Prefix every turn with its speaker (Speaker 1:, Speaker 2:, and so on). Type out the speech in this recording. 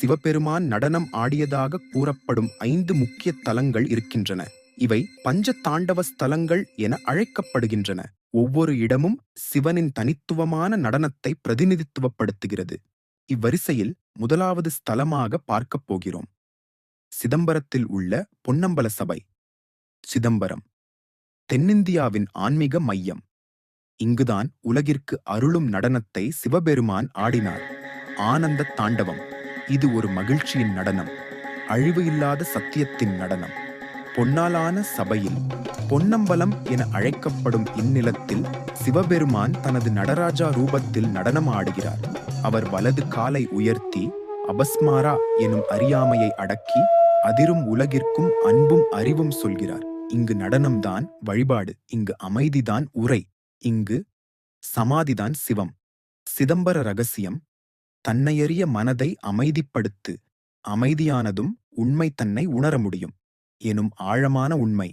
Speaker 1: சிவபெருமான் நடனம் ஆடியதாக கூறப்படும் ஐந்து முக்கிய தலங்கள் இருக்கின்றன. இவை பஞ்ச தாண்டவ ஸ்தலங்கள் என அழைக்கப்படுகின்றன. ஒவ்வொரு இடமும் சிவனின் தனித்துவமான நடனத்தை பிரதிநிதித்துவப்படுத்துகிறது. இவ்வரிசையில் முதலாவது ஸ்தலமாக பார்க்கப் போகிறோம். சிதம்பரத்தில் உள்ள பொன்னம்பல சபை. சிதம்பரம். தென்னிந்தியாவின் ஆன்மீக மையம். இங்குதான் உலகிற்கு அருளும் நடனத்தை சிவபெருமான் ஆடினார். ஆனந்த தாண்டவம். இது ஒரு மகிழ்ச்சியின் நடனம். அழிவு இல்லாத சத்தியத்தின் நடனம். பொன்னாலான சபையில் பொன்னம்பலம் என அழைக்கப்படும் இந்நிலத்தில் சிவபெருமான் தனது நடராஜா ரூபத்தில் நடனம் ஆடுகிறார் அவர் வலது காலை உயர்த்தி அபஸ்மாரா எனும் அறியாமையை அடக்கி அதிரும் உலகிற்கும் அன்பும் அறிவும் சொல்கிறார். இங்கு நடனம்தான் வழிபாடு இங்கு அமைதிதான் உரை இங்கு சமாதிதான் சிவம். சிதம்பர ரகசியம் தன்னையறிய மனதை அமைதிப்படுத்து அமைதியானதும் உண்மை தன்னை உணர முடியும். எனும் ஆழமான உண்மை.